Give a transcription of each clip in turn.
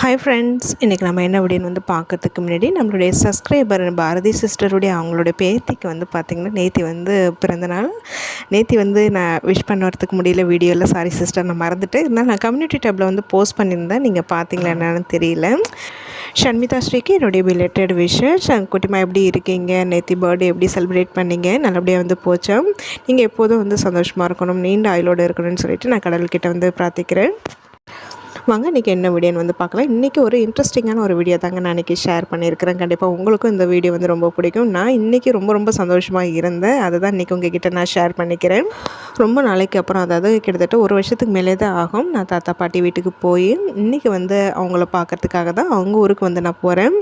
Hi friends இன்றைக்கி நம்ம என்ன அப்படின்னு வந்து பார்க்கறதுக்கு முன்னாடி நம்மளுடைய சப்ஸ்கிரைபர் பாரதி சிஸ்டருடைய அவங்களுடைய பேத்திக்கு வந்து பார்த்திங்கன்னா நேத்தி வந்து பிறந்தநாள் நேத்தி வந்து நான் விஷ் பண்ணுறதுக்கு முடியல வீடியோவில் சாரி சிஸ்டர் நான் மறந்துட்டு இருந்தாலும் நான் கம்யூனிட்டி டேப்பில் வந்து போஸ்ட் பண்ணியிருந்தேன். நீங்கள் பார்த்தீங்களா என்னன்னு தெரியல. ஷண்மிதா ஸ்ரீக்கு என்னுடைய பிலேட்டட் விஷஸ் குட்டிமா எப்படி இருக்கீங்க? நேத்தி பர்த்டே எப்படி செலிப்ரேட் பண்ணீங்க? நல்லபடியாக வந்து போச்சோம் நீங்கள் எப்போதும் வந்து சந்தோஷமாக இருக்கணும் நீண்ட ஆயுளோடு இருக்கணும்னு சொல்லிட்டு நான் கடவுள்கிட்ட வந்து பிரார்த்திக்கிறேன். வாங்க இன்றைக்கி என்ன வீடியோன்னு வந்து பார்க்கலாம். இன்றைக்கி ஒரு இன்ட்ரெஸ்டிங்கான ஒரு வீடியோ தாங்க நான் இன்றைக்கி ஷேர் பண்ணியிருக்கிறேன். கண்டிப்பாக உங்களுக்கும் இந்த வீடியோ வந்து ரொம்ப பிடிக்கும். நான் இன்றைக்கி ரொம்ப ரொம்ப சந்தோஷமாக இருந்தேன். அதை தான் இன்றைக்கி உங்ககிட்ட நான் ஷேர் பண்ணிக்கிறேன். ரொம்ப நாளைக்கு அப்புறம் அதாவது கிட்டத்தட்ட ஒரு வருஷத்துக்கு மேலே தான் ஆகும். நான் தாத்தா பாட்டி வீட்டுக்கு போய் இன்றைக்கி வந்து அவங்கள பார்க்கறதுக்காக தான் அவங்க ஊருக்கு வந்து நான் போகிறேன்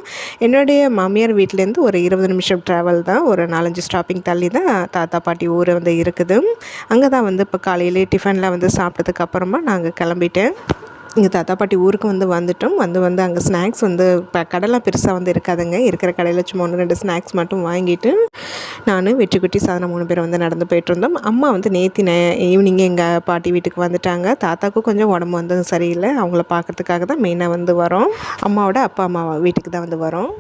என்னுடைய மாமியார் வீட்டிலேருந்து ஒரு இருபது நிமிஷம் ட்ராவல் தான். ஒரு நாலஞ்சு ஸ்டாப்பிங் தள்ளி தான் தாத்தா பாட்டி ஊர் வந்து இருக்குது. அங்கே தான் வந்து இப்போ காலையிலே டிஃபன்லாம் வந்து சாப்பிட்டதுக்கப்புறமா நாங்கள் கிளம்பிட்டேன். இங்கே தாத்தா பாட்டி ஊருக்கு வந்து வந்துட்டோம். வந்து வந்து அங்கே ஸ்நாக்ஸ் வந்து இப்போ கடலாம் பெருசாக வந்து இருக்காதுங்க. இருக்கிற கடையில் சும்மா ஒன்று ரெண்டு ஸ்நாக்ஸ் மட்டும் வாங்கிட்டு நான் வெற்றிக்குட்டி சாதனை மூணு பேர் வந்து நடந்து போயிட்டு இருந்தோம். அம்மா வந்து நேற்று நே ஈவினிங்கே எங்கள் பாட்டி வீட்டுக்கு வந்துட்டாங்க. தாத்தாவுக்கும் கொஞ்சம் உடம்பு வந்து சரியில்லை. அவங்கள பார்க்குறதுக்காக தான் மெயினாக வந்து வரோம். அம்மாவோட அப்பா அம்மா வீட்டுக்கு தான் வந்து வரோம்.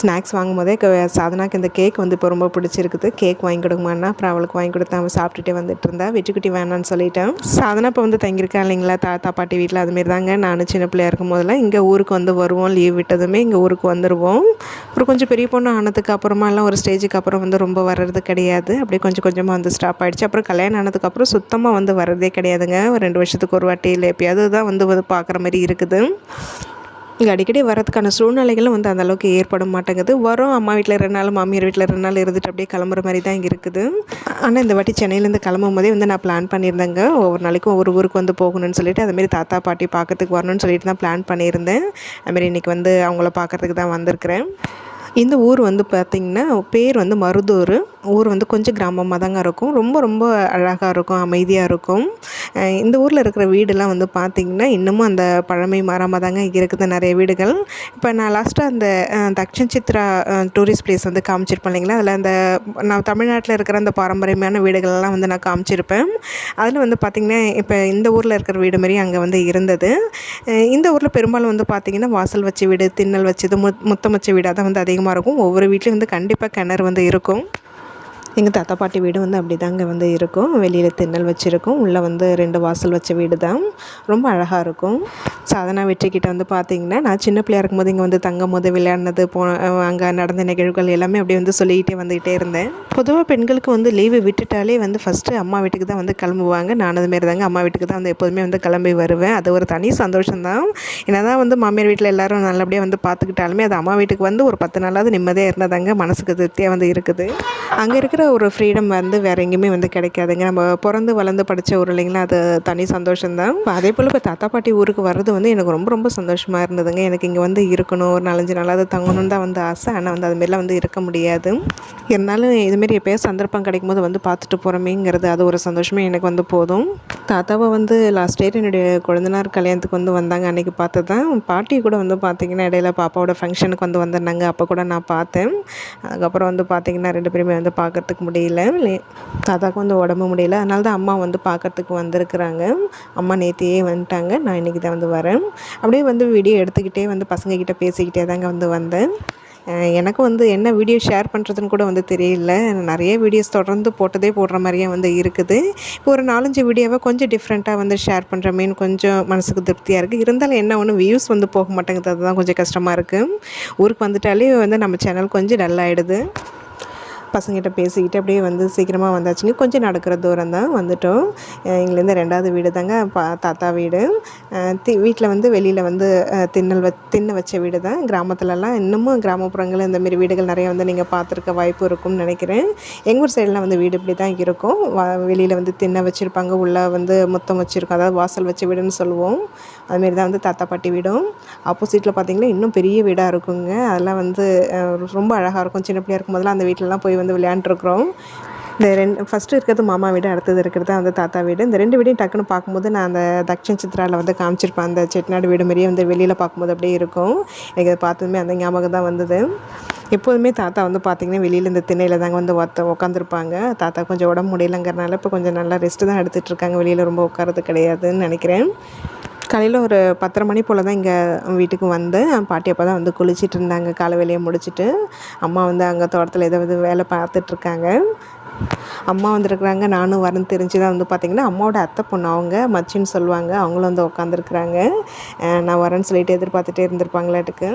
ஸ்நாக்ஸ் வாங்கும் போதே சாதனாக்கு இந்த கேக் வந்து இப்போ ரொம்ப பிடிச்சிருக்குது. கேக் வாங்கி கொடுங்கம்மா அப்புறம் அவளுக்கு வாங்கி கொடுத்தா அவன் சாப்பிட்டுட்டே வந்துட்டு இருந்தா வெற்றிக்குட்டி வேணான்னு சொல்லிட்டேன். சாதனா இப்போ வந்து தங்கியிருக்கா இல்லைங்களா தாத்தா பாட்டி வீட்டில் அதுமாரி தாங்க நான் சின்ன பிள்ளையா இருக்கும் போதெல்லாம் இங்கே ஊருக்கு வந்து வருவோம் லீவ் விட்டதுமே இங்கே ஊருக்கு வந்துடுவோம் அப்புறம் கொஞ்சம் பெரிய பொண்ணு ஆனதுக்கு அப்புறமாலாம் ஒரு ஸ்டேஜுக்கு அப்புறம் வந்து ரொம்ப வர்றது கிடையாது. அப்படியே கொஞ்சம் கொஞ்சமாக வந்து ஸ்டாப் ஆகிடுச்சு அப்புறம் கல்யாணம் ஆனதுக்கப்புறம் சுத்தமாக வந்து வர்றதே கிடையாதுங்க. ஒரு ரெண்டு வருஷத்துக்கு ஒரு வாட்டி இல்லை எப்பயாவது தான் வந்து பார்க்குற மாதிரி இருக்குது. இங்கே அடிக்கடி வரதுக்கான சூழ்நிலைகளும் வந்து அந்தளவுக்கு ஏற்பட மாட்டேங்குது. வரும் அம்மா வீட்டில் ரெண்டு நாள் மாமியார் வீட்டில் ரெண்டு நாள் இருந்துட்டு அப்படியே கிளம்புற மாதிரி தான் இங்கே இருக்குது. ஆனால் இந்த வாட்டி சென்னையிலேருந்து கிளம்பும் போதே வந்து நான் பிளான் பண்ணியிருந்தேங்க. ஒவ்வொரு நாளைக்கும் ஒவ்வொரு ஊருக்கு வந்து போகணும்னு சொல்லிட்டு அதுமாரி தாத்தா பாட்டி பார்க்கறதுக்கு வரணும்னு சொல்லிட்டு தான் பிளான் பண்ணியிருந்தேன். அதுமாரி இன்றைக்கி வந்து அவங்கள பார்க்குறதுக்கு தான் வந்திருக்கிறேன். இந்த ஊர் வந்து பார்த்திங்கன்னா பேர் வந்து மருதூர். ஊர் வந்து கொஞ்சம் கிராமமாக தாங்க இருக்கும். ரொம்ப ரொம்ப அழகாக இருக்கும் அமைதியாக இருக்கும். இந்த ஊரில் இருக்கிற வீடெல்லாம் வந்து பார்த்திங்கன்னா இன்னமும் அந்த பழமை மரமாக தாங்க இருக்குது. நிறைய வீடுகள். இப்போ நான் லாஸ்ட்டாக அந்த தக்ஷன் சித்ரா டூரிஸ்ட் பிளேஸ் வந்து காமிச்சிருப்பேன் இல்லைங்களா? அதில் அந்த நான் தமிழ்நாட்டில் இருக்கிற அந்த பாரம்பரியமான வீடுகள்லாம் வந்து நான் காமிச்சிருப்பேன். அதில் வந்து பார்த்திங்கன்னா இப்போ இந்த ஊரில் இருக்கிற வீடு மாதிரி அங்கே வந்து இருந்தது. இந்த ஊரில் பெரும்பாலும் வந்து பார்த்திங்கன்னா வாசல் வச்ச வீடு திண்ணல் வச்சது மு முத்தம் வச்ச வீடாக தான் வந்து அதிகமாக இருக்கும். ஒவ்வொரு வீட்லேயும் வந்து கண்டிப்பாக கிணறு வந்து இருக்கும். எங்கள் தாத்தா பாட்டி வீடு வந்து அப்படி தாங்க வந்து இருக்கும். வெளியில் திண்ணல் வச்சுருக்கும். உள்ளே வந்து ரெண்டு வாசல் வச்ச வீடு தான் ரொம்ப அழகாக இருக்கும். சாதனா வெற்றிக்கிட்ட வந்து பார்த்திங்கன்னா நான் சின்ன பிள்ளையா இருக்கும்போது இங்கே வந்து தங்கும் போது விளையாடினது போ அங்கே நடந்த நிகழ்வுகள் எல்லாமே அப்படியே வந்து சொல்லிக்கிட்டே வந்துக்கிட்டே இருந்தேன். பொதுவாக பெண்களுக்கு வந்து லீவு விட்டுட்டாலே வந்து ஃபஸ்ட்டு அம்மா வீட்டுக்கு தான் வந்து கிளம்புவாங்க. நான் அதுமாரி தாங்க அம்மா வீட்டுக்கு தான் வந்து எப்போதுமே வந்து கிளம்பி வருவேன். அது ஒரு தனி சந்தோஷம்தான். என்ன தான் வந்து மாமியார் வீட்டில் எல்லோரும் நல்லபடியாக வந்து பார்த்துக்கிட்டாலுமே அது அம்மா வீட்டுக்கு வந்து ஒரு பத்து நாளாவது நிம்மதியாக இருந்ததாங்க மனசுக்கு திருப்தியாக வந்து இருக்குது. அங்கே இருக்கிற ஒரு ஃப்ரீடம் வந்து வேறு எங்கேயுமே வந்து கிடைக்காதுங்க. நம்ம பிறந்து வளர்ந்து படித்த ஊர் இல்லைங்களா அது தனி சந்தோஷம்தான். அதே போல் இப்போ தாத்தா பாட்டி ஊருக்கு வர்றது வந்து எனக்கு ரொம்ப ரொம்ப சந்தோஷமாக இருந்ததுங்க. எனக்கு இங்கே வந்து இருக்கணும் ஒரு நாலஞ்சு நாளாவது தங்கணும் தான் வந்து ஆசை. ஆனால் வந்து அதுமாரிலாம் வந்து இருக்க முடியாது. இருந்தாலும் இதுமாரி எப்போயோ சந்தர்ப்பம் கிடைக்கும் போது வந்து பார்த்துட்டு போகிறோமேங்கிறது அது ஒரு சந்தோஷமே எனக்கு வந்து போதும். தாத்தாவை வந்து லாஸ்ட் இயர் என்னுடைய குழந்தனார் கல்யாணத்துக்கு வந்து வந்தாங்க அன்றைக்கி பார்த்து தான் பாட்டி கூட வந்து பார்த்திங்கன்னா இடையில பாப்பாவோட ஃபங்க்ஷனுக்கு வந்து வந்திருந்தாங்க. அப்போ கூட நான் பார்த்தேன். அதுக்கப்புறம் வந்து பார்த்திங்கன்னா ரெண்டு பேருமே வந்து பார்க்குறதுக்கு பார்த்துக்க முடியல. தாத்தாவுக்கு வந்து உடம்பு முடியல. அதனால தான் அம்மா வந்து பார்க்கறதுக்கு வந்திருக்குறாங்க. அம்மா நேத்தியே வந்துட்டாங்க. நான் இன்றைக்கி தான் வந்து வரேன். அப்படியே வந்து வீடியோ எடுத்துக்கிட்டே வந்து பசங்கக்கிட்ட பேசிக்கிட்டே தாங்க வந்து வந்தேன். எனக்கு வந்து என்ன வீடியோ ஷேர் பண்ணுறதுன்னு கூட வந்து தெரியல. நிறைய வீடியோஸ் தொடர்ந்து போட்டதே போடுற மாதிரியே வந்து இருக்குது. இப்போ ஒரு நாலஞ்சு வீடியோவை கொஞ்சம் டிஃப்ரெண்ட்டாக வந்து ஷேர் பண்ணுறமேன்னு கொஞ்சம் மனசுக்கு திருப்தியாக இருக்குது இருந்தாலும் என்ன ஒன்று வியூஸ் வந்து போக மாட்டேங்குது. அதுதான் கொஞ்சம் கஷ்டமாக இருக்குது ஊருக்கு வந்துட்டாலே வந்து நம்ம சேனல் கொஞ்சம் டல்லாகிடுது பசங்கிட்ட பேசிக்கிட்டு அப்படியே வந்து சீக்கிரமாக வந்தாச்சுங்க. கொஞ்சம் நடக்கிற தூரம் தான் வந்துட்டோம். இங்கேருந்து ரெண்டாவது வீடு தாங்க பா தாத்தா வீடு. தி வீட்டில் வந்து வெளியில் வந்து தின்னல் வ தின்ன வச்ச வீடு தான். கிராமத்துலலாம் இன்னமும் கிராமப்புறங்களில் இந்தமாரி வீடுகள் நிறைய வந்து நீங்கள் பார்த்துருக்க வாய்ப்பு இருக்கும்னு நினைக்கிறேன். எங்கள் ஊர் சைடெலாம் வந்து வீடு இப்படி தான் இருக்கும். வெளியில் வந்து திண்ணை வச்சுருப்பாங்க உள்ளே வந்து மொத்தம் வச்சுருக்கோம். அதாவது வாசல் வச்ச வீடுன்னு சொல்லுவோம். அதுமாரி தான் வந்து தாத்தா பாட்டி வீடும். ஆப்போசிட்டில் பார்த்திங்கன்னா இன்னும் பெரிய வீடாக இருக்குங்க. அதெல்லாம் வந்து ரொம்ப அழகாக இருக்கும். சின்ன பிள்ளையா இருக்கும் போதெல்லாம் அந்த வீட்டிலலாம் போய் வந்து விளையாண்டுருக்குறோம். இந்த ரெண்டு ஃபஸ்ட்டு இருக்கிறது மாமா வீடு அடுத்தது இருக்கிறது அந்த தாத்தா வீடு. இந்த ரெண்டு வீடையும் டக்குன்னு பார்க்கும்போது நான் அந்த தக்ஷன் சித்ராவில் வந்து காமிச்சிருப்பேன். அந்த செட்டிநாடு வீடு மாதிரியே வந்து வெளியில் பார்க்கும்போது அப்படியே இருக்கும். எனக்கு அதை பார்த்ததுமே அந்த ஞாபகம் தான் வந்தது. எப்போதுமே தாத்தா வந்து பார்த்திங்கன்னா வெளியில் இந்த திண்ணையில் தாங்க வந்து ஒத்த உட்காந்துருப்பாங்க தாத்தா கொஞ்சம் உடம்பு முடியலங்கிறனால இப்போ கொஞ்சம் நல்லா ரெஸ்ட்டு தான் எடுத்துகிட்ருக்காங்க வெளியில் ரொம்ப உட்காரது கிடையாதுன்னு நினைக்கிறேன். காலையில் ஒரு பத்தரை மணி போல் தான் இங்கே வீட்டுக்கு வந்தேன் பாட்டி அப்போ தான் வந்து குளிச்சிட்டு இருந்தாங்க. காலை வேலையை முடிச்சுட்டு அம்மா வந்து அங்கே தோட்டத்தில் ஏதாவது வேலை பார்த்துட்ருக்காங்க அம்மா வந்திருக்கிறாங்க நானும் வரேன் தெரிஞ்சு தான் வந்து பார்த்திங்கன்னா அம்மாவோட அத்தை பொண்ணு அவங்க மச்சின்னு சொல்லுவாங்க. அவங்களும் வந்து உட்காந்துருக்குறாங்க நான் வரேன்னு சொல்லிட்டு எதிர்பார்த்துட்டே இருந்திருப்பாங்களாட்டுக்கு.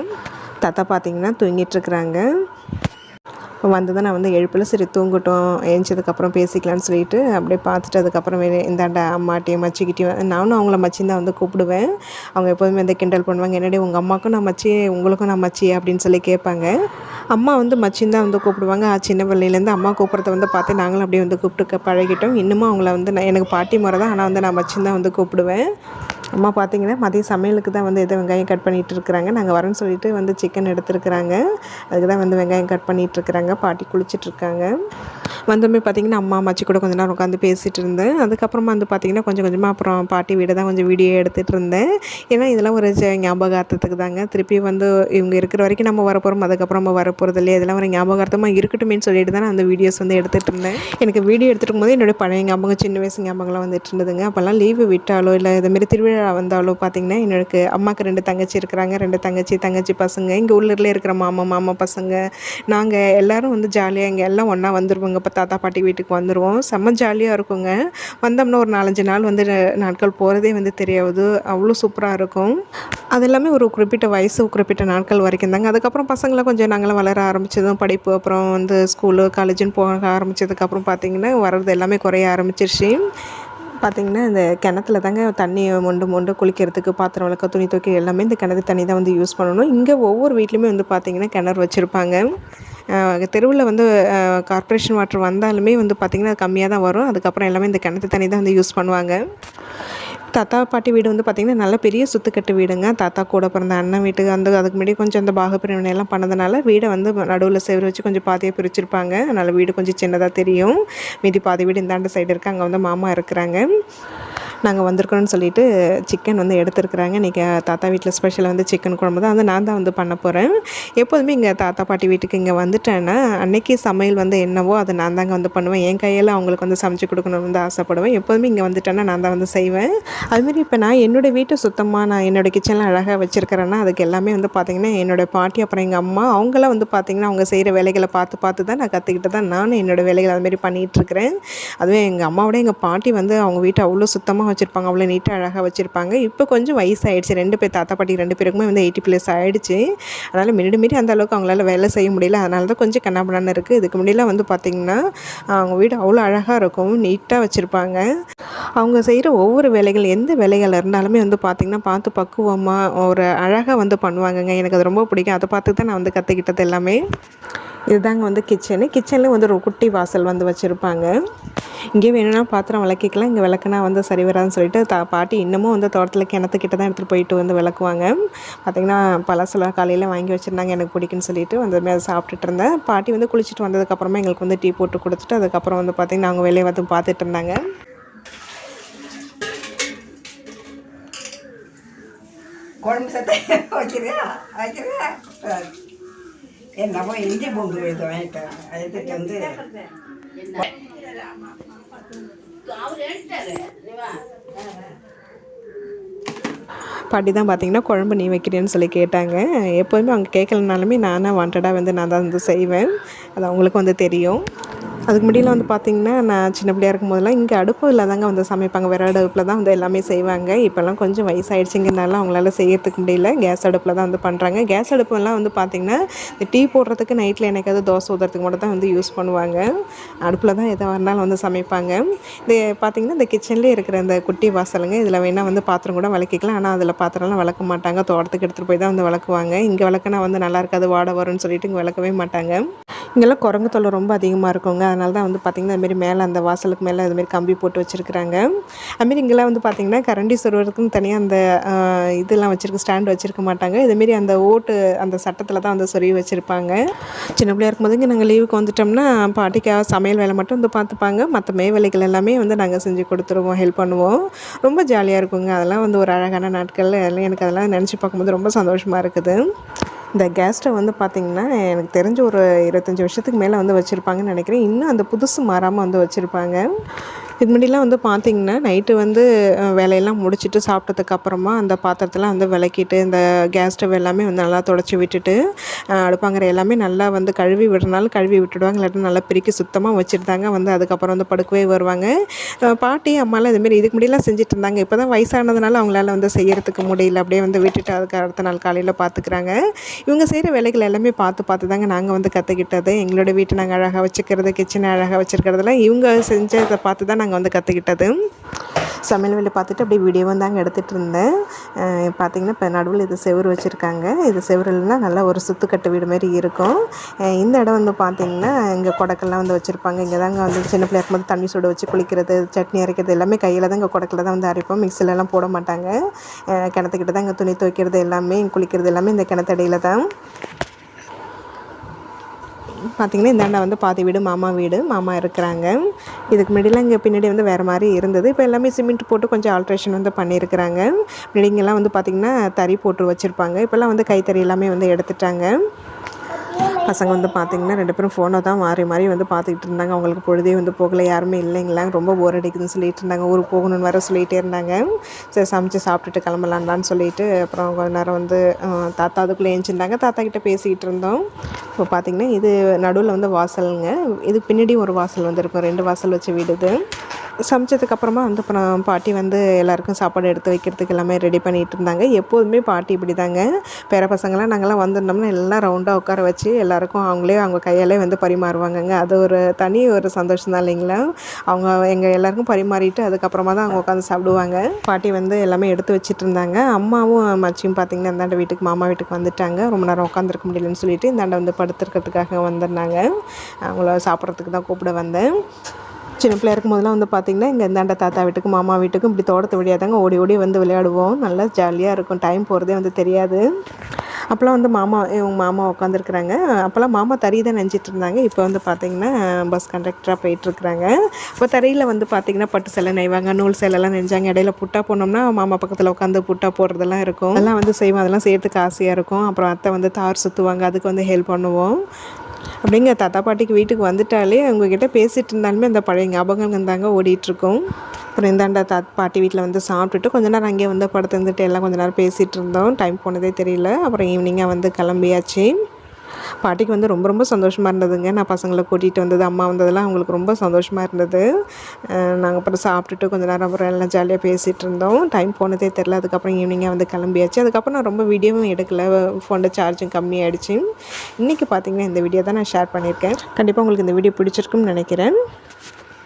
தாத்தா பார்த்திங்கன்னா தூங்கிட்டுருக்குறாங்க வந்ததை நான் வந்து எழுப்பில் சரி தூங்கட்டும் எழுந்ததுக்கப்புறம் பேசிக்கலான்னு சொல்லிட்டு அப்படியே பார்த்துட்டு அதுக்கப்புறம் வே- இந்தாண்ட அம்மாட்டையும் மச்சிக்கிட்டையும் நானும் அவங்கள மச்சின்னு தான் வந்து கூப்பிடுவேன். அவங்க எப்போதுமே வந்து கிண்டல் பண்ணுவாங்க என்னடி உங்கள் அம்மாவுக்கும் நான் மச்சி உங்களுக்கும் நான் மச்சி அப்படின்னு சொல்லி கேட்பாங்க. அம்மா வந்து மச்சின்னு தான் வந்து கூப்பிடுவாங்க. சின்ன பிள்ளையிலேருந்து அம்மா கூப்பிட்றத வந்து பார்த்து நாங்களும் அப்படியே வந்து கூப்பிட்டு பழகிட்டோம். இன்னமும் அவங்கள வந்து நான் எனக்கு பாட்டி முறை தான் ஆனால் வந்து நான் மச்சின்னு தான் வந்து கூப்பிடுவேன். அம்மா பார்த்தீங்கன்னா மதிய சமையலுக்கு தான் வந்து இதை வெங்காயம் கட் பண்ணிகிட்டு இருக்கிறாங்க. நாங்கள் வரேன்னு சொல்லிட்டு வந்து சிக்கன் எடுத்துருக்குறாங்க. அதுக்கு தான் வந்து வெங்காயம் கட் பண்ணிகிட்டு இருக்கிறாங்க. பாட்டி குளிச்சிட்ருக்காங்க வந்தோமே பார்த்தீங்கன்னா அம்மா அம்மாச்சி கூட கொஞ்ச நேரம் உட்காந்து பேசிகிட்டு இருந்தேன். அதுக்கப்புறமா வந்து பார்த்திங்கன்னா கொஞ்சம் கொஞ்சமாக அப்புறம் பாட்டி வீடு தான் கொஞ்சம் வீடியோ எடுத்துகிட்டு இருந்தேன். ஏன்னா இதெல்லாம் ஒரு ஞாபகார்த்தத்துக்கு தாங்க. திருப்பி வந்து இவங்க இருக்கிற வரைக்கும் நம்ம வரப்போகிறோம் அதுக்கப்புறம் நம்ம வரப்போகிறது இல்லையா. இதெல்லாம் ஒரு ஞாபகார்த்தமாக இருக்கட்டுமேன்னு சொல்லிட்டு தான் நான் அந்த வீடியோஸ் வந்து எடுத்துகிட்டு இருந்தேன். எனக்கு வீடியோ எடுத்துட்டு போது என்னுடைய பழைய ஞாபகம் சின்ன வயசு ஞாபகம்லாம் வந்துட்டு இருந்ததுங்க. அப்போல்லாம் லீவு விட்டாலோ இல்லை இதுமாரி திருவிழா வந்தாலும் பார்த்தீங்கன்னா எனக்கு அம்மாவுக்கு ரெண்டு தங்கச்சி இருக்கிறாங்க ரெண்டு தங்கச்சி தங்கச்சி பசங்க இங்கே உள்ளூரில் இருக்கிற மாமா மாமா பசங்க. நாங்கள் எல்லாரும் வந்து ஜாலியாக இங்கே எல்லாம் ஒன்றா வந்துடுவோங்க இப்போ தாத்தா பாட்டி வீட்டுக்கு வந்துடுவோம் செம்ம ஜாலியாக இருக்குங்க. வந்தோம்னா ஒரு நாலஞ்சு நாள் வந்து நாட்கள் போகிறதே வந்து தெரியாது. அவ்வளோ சூப்பராக இருக்கும். அது எல்லாமே ஒரு குறிப்பிட்ட வயசு குறிப்பிட்ட நாட்கள் வரைக்கும் தாங்க. அதுக்கப்புறம் பசங்களை கொஞ்சம் நாங்களாம் வளர ஆரம்பித்ததும் படிப்பு அப்புறம் வந்து ஸ்கூலு காலேஜுன்னு போக ஆரம்பிச்சதுக்கப்புறம் பார்த்திங்கன்னா வர்றது எல்லாமே குறைய ஆரம்பிச்சிருச்சு. பார்த்தீங்கன்னா இந்த கிணத்துல தாங்க தண்ணி மொண்டு மொண்டு குளிக்கிறதுக்கு பாத்திரம் விளக்க துணி துவைக்க எல்லாமே இந்த கிணத்து தண்ணி தான் வந்து யூஸ் பண்ணணும். இங்கே ஒவ்வொரு வீட்லேயுமே வந்து பார்த்தீங்கன்னா கிணறு வச்சுருப்பாங்க. தெருவில் வந்து கார்ப்பரேஷன் வாட்டர் வந்தாலுமே வந்து பார்த்திங்கன்னா அது கம்மியாக தான் வரும். அதுக்கப்புறம் எல்லாமே இந்த கிணத்து தண்ணி தான் வந்து யூஸ் பண்ணுவாங்க. தாத்தா பாட்டி வீடு வந்து பார்த்திங்கன்னா நல்ல பெரிய சுத்துக்கட்டு வீடுங்க. தாத்தா கூட பிறந்த அண்ணன் வீட்டுக்கு அந்த அதுக்கு முன்னாடி கொஞ்சம் அந்த பாகப்பிரிவினை எல்லாம் பண்ணதுனால வீடை வந்து நடுவில் செவரு வச்சு கொஞ்சம் பாதியாக பிரிச்சிருப்பாங்க. அதனால் வீடு கொஞ்சம் சின்னதாக தெரியும். மீதி பாதி வீடு இந்தாண்ட சைடு இருக்குது அங்கே வந்து மாமா இருக்கிறாங்க. நாங்கள் வந்திருக்கிறோன்னு சொல்லிட்டு சிக்கன் வந்து எடுத்துருக்குறாங்க. இன்றைக்கி தாத்தா வீட்டில் ஸ்பெஷலாக வந்து சிக்கன் குழம்பு தான். வந்து நான் தான் வந்து பண்ண போகிறேன் எப்போதுமே இங்கே தாத்தா பாட்டி வீட்டுக்கு இங்கே வந்துட்டேன்னா அன்னைக்கு சமையல் வந்து என்னவோ அதை நான் தாங்க வந்து பண்ணுவேன். என் கையால் அவங்களுக்கு வந்து சமைச்சு கொடுக்கணும்னு வந்து ஆசைப்படுவேன். எப்போதுமே இங்கே வந்துட்டேன்னா நான் தான் வந்து செய்வேன். அதுமாரி இப்போ நான் என்னோடய வீட்டை சுத்தமாக நான் என்னோடய கிச்சனில் அழகாக வச்சுருக்கிறேன்னா அதுக்கு எல்லாமே வந்து பார்த்திங்கன்னா என்னோடய பாட்டி அப்புறம் எங்கள் அம்மா அவங்களாம் வந்து பார்த்திங்கன்னா அவங்க செய்கிற வேலைகளை பார்த்து பார்த்து தான் நான் கற்றுக்கிட்டு தான் நானும் என்னோடய வேலைகளை அதுமாரி பண்ணிகிட்ருக்கிறேன் அதுவே எங்கள் அம்மாவோட எங்கள் பாட்டி வந்து அவங்க வீட்டை அவ்வளோ சுத்தமாக வச்சுருப்பாங்க. அவ்வளோ நீட்டாக அழகாக வச்சுருப்பாங்க. இப்போ கொஞ்சம் வயசாயிடுச்சு. ரெண்டு பேர் தாத்தா பாட்டி ரெண்டு பேருக்குமே வந்து எயிட்டி ப்ளஸ் ஆகிடுச்சு அதனால் மினிடு மீறி அந்த அளவுக்கு அவங்களால வேலை செய்ய முடியல. அதனால தான் கொஞ்சம் கண்ணாபண்ணான்னு இருக்குது இதுக்கு முன்னாடிலாம் வந்து பார்த்திங்கன்னா அவங்க வீடு அவ்வளோ அழகாக இருக்கும். நீட்டாக வச்சுருப்பாங்க. அவங்க செய்கிற ஒவ்வொரு வேலைகள் எந்த வேலைகள் இருந்தாலுமே வந்து பார்த்திங்கன்னா பார்த்து பக்குவமாக ஒரு அழகாக வந்து பண்ணுவாங்கங்க. எனக்கு அது ரொம்ப பிடிக்கும். அதை பார்த்து தான் நான் வந்து கற்றுக்கிட்டது எல்லாமே. இதுதாங்க வந்து கிச்சனு கிச்சனில் வந்து ஒரு குட்டி வாசல் வந்து வச்சுருப்பாங்க. இங்கே வேணும்னா பாத்திரம் விளக்கிக்கலாம் இங்கே விளக்குனா வந்து சரி வராதுன்னு சொல்லிட்டு தா பாட்டி இன்னமும் வந்து தோட்டத்தில் கிணத்துக்கிட்ட தான் எடுத்துகிட்டு போயிட்டு வந்து விளக்குவாங்க. பார்த்திங்கன்னா பழசெல்லாம் காலையில் வாங்கி வச்சுருந்தாங்க எனக்கு பிடிக்குன்னு சொல்லிட்டு வந்து அதை சாப்பிட்டுட்டு இருந்தேன். பாட்டி வந்து குளிச்சுட்டு வந்ததுக்கப்புறமா எங்களுக்கு வந்து டீ போட்டு கொடுத்துட்டு அதுக்கப்புறம் வந்து பார்த்திங்கன்னா அவங்க வேலையை வந்து பார்த்துட்டு இருந்தாங்க. குழம்பு சட்டை வைக்கிறியா வைக்கிறியா என்னவோ இஞ்சி பூண்டு வாங்கிட்டேன் அதுக்கு வந்து பாட்டி தான் பார்த்தீங்கன்னா குழம்பு நீ வைக்கிறேன்னு சொல்லி கேட்டாங்க. எப்போதுமே அவங்க கேட்கலனாலுமே நானாக வாண்டடாக வந்து நான் தான் வந்து செய்வேன். அது அவங்களுக்கு வந்து தெரியும். அதுக்கு முன்னாடிலாம் வந்து பார்த்திங்கன்னா நான் சின்ன பிள்ளையா இருக்கும்போதெல்லாம் இங்கே அடுப்பில் தாங்க வந்து சமைப்பாங்க. விறகு அடுப்பில் தான் வந்து எல்லாமே செய்வாங்க. இப்போல்லாம் கொஞ்சம் வயசாகிடுச்சிங்கிறனால அவங்களால செய்யறதுக்கு முடியல. கேஸ் அடுப்பில் தான் வந்து பண்ணுறாங்க கேஸ் அடுப்புலாம் வந்து பார்த்திங்கன்னா இந்த டீ போடுறதுக்கு நைட்டில் எனக்காவது தோசை ஊற்றுறதுக்கு மட்டும் தான் வந்து யூஸ் பண்ணுவாங்க. அடுப்பில் தான் எதாக இருந்தாலும் வந்து சமைப்பாங்க. இந்த பார்த்திங்கன்னா இந்த கிச்சன்லேயே இருக்கிற அந்த குட்டி வாசலுங்க இதில் வேணால் வந்து பாத்திரம் கூட விளக்கிக்கலாம். ஆனால் அதில் பாத்திரம்லாம் விளக்க மாட்டாங்க. தோட்டத்துக்கு எடுத்துகிட்டு போய் தான் வந்து விளக்குவாங்க. இங்கே விளக்குனா வந்து நல்லா இருக்காது வாடை வரும்னு சொல்லிட்டு இங்கே விளக்கவே மாட்டாங்க. இங்கெல்லாம் குரங்கு தொல்லை ரொம்ப அதிகமாக இருக்குங்க. அதனால தான் வந்து பார்த்திங்கன்னா அதுமாரி மேலே அந்த வாசலுக்கு மேலே அதுமாரி கம்பி போட்டு வச்சுருக்குறாங்க. அதுமாரி இங்கெல்லாம் வந்து பார்த்திங்கன்னா கரண்டி சொருவதுக்குன்னு தனியாக அந்த இதெல்லாம் வச்சுருக்க ஸ்டாண்ட் வச்சுருக்க மாட்டாங்க. இதுமாரி அந்த ஓட்டு அந்த சட்டத்தில் தான் வந்து சொருவி வச்சுருப்பாங்க. சின்ன பிள்ளையா இருக்கும்போது இங்கே நாங்கள் லீவுக்கு வந்துட்டோம்னா பாட்டிக்காக சமையல் வேலை மட்டும் வந்து பார்த்துப்பாங்க மற்ற மே வேலைகள் எல்லாமே வந்து நாங்கள் செஞ்சு கொடுத்துருவோம் ஹெல்ப் பண்ணுவோம். ரொம்ப ஜாலியாக இருக்குங்க. அதெல்லாம் வந்து ஒரு அழகான நாட்கள் அதெல்லாம் எனக்கு அதெல்லாம் நினச்சி பார்க்கும்போது ரொம்ப சந்தோஷமாக இருக்குது. இந்த கேஸ் ஸ்டவ் வந்து பார்த்திங்கன்னா எனக்கு தெரிஞ்ச ஒரு இருபத்தஞ்சி வருஷத்துக்கு மேலே வந்து வச்சுருப்பாங்கன்னு நினைக்கிறேன். இன்னும் அந்த புதுசு மாறாமல் வந்து வச்சுருப்பாங்க. இது முன்னாடிலாம் வந்து பார்த்திங்கன்னா நைட்டு வந்து வேலையெல்லாம் முடிச்சுட்டு சாப்பிட்டதுக்கு அப்புறமா அந்த பாத்திரத்தெல்லாம் வந்து விளக்கிட்டு இந்த கேஸ் ஸ்டவ் எல்லாமே வந்து நல்லா தொடச்சி விட்டுட்டு அடுப்பாங்கிற எல்லாமே நல்லா வந்து கழுவி விடுறனால கழுவி விட்டுடுவாங்க. இல்லாட்டி நல்லா பிரிக்கி சுத்தமாக வச்சுருந்தாங்க. வந்து அதுக்கப்புறம் வந்து படுக்கவே வருவாங்க. பாட்டி அம்மாலாம் இதுமாரி இதுக்கு முன்னாடிலாம் செஞ்சுட்டு இருந்தாங்க இப்போ தான் வயசானதுனால அவங்களால வந்து செய்கிறதுக்கு முடியல. அப்படியே வந்து விட்டுட்டு அதுக்கு அடுத்த நாள் காலையில் பார்த்துக்கிறாங்க இவங்க செய்கிற வேலைகள் எல்லாமே பார்த்து பார்த்து தாங்க நாங்கள் வந்து கற்றுக்கிட்டது எங்களோட வீட்டை நாங்கள் அழகாக வச்சுக்கிறது கிச்சனை அழகாக வச்சுருக்கிறதுலாம் இவங்க செஞ்சதை பார்த்து தான் நாங்கள் வந்து கற்றுக்கிட்டது சமையல் வேலை பார்த்துட்டு அப்படியே வீடியோவும் தாங்க எடுத்துகிட்டு இருந்தேன். பார்த்திங்கன்னா பார்த்தீங்கன்னா இப்போ நடுவில் இது செவுரு வச்சுருக்காங்க. இது செவுருலனா நல்லா ஒரு சுத்துக்கட்டு வீடு மாதிரி இருக்கும். இந்த இடம் வந்து பார்த்திங்கன்னா இங்கே கொடக்கெல்லாம் வந்து வச்சுருப்பாங்க. இங்கே தாங்க வந்து சின்ன பிள்ளையா இருக்கும்போது தண்ணி சுட வச்சு குளிக்கிறது சட்னி அரைக்கிறது எல்லாமே கையில் தான் இங்கே கொடக்கில் தான் வந்து அரைப்போம். மிக்சிலலாம் போட மாட்டாங்க. கிணத்துக்கிட்ட தான் இங்கே துணி துவைக்கிறது எல்லாமே குளிக்கிறது எல்லாமே இந்த கிணத்தடியில் தான். பார்த்திங்கன்னா இந்தாண்டா வந்து பாதி வீடு மாமா வீடு மாமா இருக்கிறாங்க. இதுக்கு முன்னாடிலாம் இங்கே பின்னாடி வந்து வேறு மாதிரி இருந்தது. இப்போ எல்லாமே சிமெண்ட் போட்டு கொஞ்சம் ஆல்ட்ரேஷன் வந்து பண்ணியிருக்கிறாங்க. முன்னாடி இங்கெல்லாம் வந்து பார்த்திங்கன்னா தறி போட்டு வச்சுருப்பாங்க. இப்போல்லாம் வந்து கைத்தறி எல்லாமே வந்து எடுத்துட்டாங்க. பசங்க வந்து பார்த்திங்கன்னா ரெண்டு பேரும் ஃபோனை தான் மாறி மாறி வந்து பார்த்துக்கிட்டு இருந்தாங்க. அவங்களுக்கு பொழுதே வந்து போகலை யாருமே இல்லைங்களா? ரொம்ப போர் அடிக்குதுன்னு சொல்லிட்டு இருந்தாங்க. ஊருக்கு போகணும்னு வேறு சொல்லிகிட்டே இருந்தாங்க. சரி சமைச்சு சாப்பிட்டுட்டு கிளம்பலான்டான்னு சொல்லிட்டு அப்புறம் கொஞ்ச நேரம் வந்து தாத்தா அதுக்குள்ளே ஏஞ்சிருந்தாங்க தாத்தா கிட்டே பேசிக்கிட்டு இருந்தோம். இப்போ பார்த்திங்கன்னா இது நடுவில் வந்து வாசலுங்க. இதுக்கு பின்னாடி ஒரு வாசல் வந்து இருக்கும் ரெண்டு வாசல் வச்ச வீடு இது சமைச்சதுக்கு அப்புறமா வந்து அப்புறம் பாட்டி வந்து எல்லாருக்கும் சாப்பாடு எடுத்து வைக்கிறதுக்கு எல்லாமே ரெடி பண்ணிகிட்டு இருந்தாங்க. எப்போதுமே பாட்டி இப்படி தாங்க பேர பசங்களாம் நாங்கள்லாம் வந்திருந்தோம்னா எல்லாம் ரவுண்டாக உட்கார வச்சு எல்லாருக்கும் அவங்களே அவங்க கையாலே வந்து பரிமாறுவாங்கங்க. அது ஒரு தனி ஒரு சந்தோஷம் தான் இல்லைங்களா? அவங்க எங்கள் எல்லாருக்கும் பரிமாறிட்டு அதுக்கப்புறமா தான் அவங்க உட்காந்து சாப்பிடுவாங்க. பாட்டி வந்து எல்லாமே எடுத்து வச்சிட்டு இருந்தாங்க. அம்மாவும் மச்சியும் பார்த்தீங்கன்னா இந்தாண்ட வீட்டுக்கு மாமா வீட்டுக்கு வந்துட்டாங்க. ரொம்ப நேரம் உட்காந்துருக்க முடியலன்னு சொல்லிட்டு இந்தாண்ட வந்து படுத்துருக்கிறதுக்காக வந்திருந்தாங்க. அவங்கள சாப்பிட்றதுக்கு தான் கூப்பிட வந்தேன். சின்ன பிள்ளையா இருக்கும் போதெல்லாம் வந்து பார்த்திங்கன்னா இங்கே இந்தாண்ட தாத்தா வீட்டுக்கும் மாமா வீட்டுக்கும் இப்படி தோட்டத்து வழியாக தாங்க ஓடி ஓடி வந்து விளையாடுவோம். நல்லா ஜாலியாக இருக்கும். டைம் போகிறதே வந்து தெரியாது. அப்போல்லாம் வந்து மாமா இவங்க மாமா உட்காந்துருக்குறாங்க அப்போல்லாம் மாமா தறி தான் நினச்சிட்டு இருந்தாங்க இப்போ வந்து பார்த்திங்கன்னா பஸ் கண்டக்டராக போயிட்டுருக்குறாங்க இப்போ தறியில் வந்து பார்த்திங்கன்னா பட்டு சேலை நெய்வாங்க நூல் சேலைலாம் நெஞ்சாங்க. இடையில புட்டா போனோம்னா மாமா பக்கத்தில் உட்காந்து புட்டா போடுறதெல்லாம் இருக்கும். அதெல்லாம் வந்து செய்வோம். அதெல்லாம் செய்யறதுக்கு ஆசையாக இருக்கும். அப்புறம் அத்தை வந்து தார் சுற்றுவாங்க அதுக்கு வந்து ஹெல்ப் பண்ணுவோம். அப்படிங்க தாத்தா பாட்டிக்கு வீட்டுக்கு வந்துட்டாலே அவங்கக்கிட்ட பேசிகிட்டு இருந்தாலுமே அந்த பழைய ஞாபகங்கள் தாங்க ஓடிட்டுருக்கோம். அப்புறம் இந்தாண்டா தா பாட்டி வீட்டில் வந்து சாப்பிட்டுட்டு கொஞ்ச நேரம் அங்கேயே வந்து படுத்துருந்துட்டு எல்லாம் கொஞ்ச நேரம் பேசிகிட்டு இருந்தோம். டைம் போனதே தெரியல. அப்புறம் ஈவினிங்காக வந்து கிளம்பியாச்சு. பாட்டிக்கு வந்து ரொம்ப ரொம்ப சந்தோஷமாக இருந்ததுங்க. நான் பசங்களை கூட்டிகிட்டு வந்தது அம்மா வந்ததெல்லாம் அவங்களுக்கு ரொம்ப சந்தோஷமாக இருந்தது. நாங்கள் அப்புறம் சாப்பிட்டுட்டு கொஞ்சம் நேரம் அப்புறம் எல்லாம் ஜாலியாக பேசிகிட்டு இருந்தோம். டைம் போனதே தெரில அதுக்கப்புறம் ஈவினிங்காக வந்து கிளம்பியாச்சு. அதுக்கப்புறம் நான் ரொம்ப வீடியோவும் எடுக்கல. ஃபோனில் சார்ஜும் கம்மியாயிடுச்சு. இன்றைக்கி பார்த்தீங்கன்னா இந்த வீடியோ தான் நான் ஷேர் பண்ணியிருக்கேன். கண்டிப்பாக உங்களுக்கு இந்த வீடியோ பிடிச்சிருக்குன்னு நினைக்கிறேன்.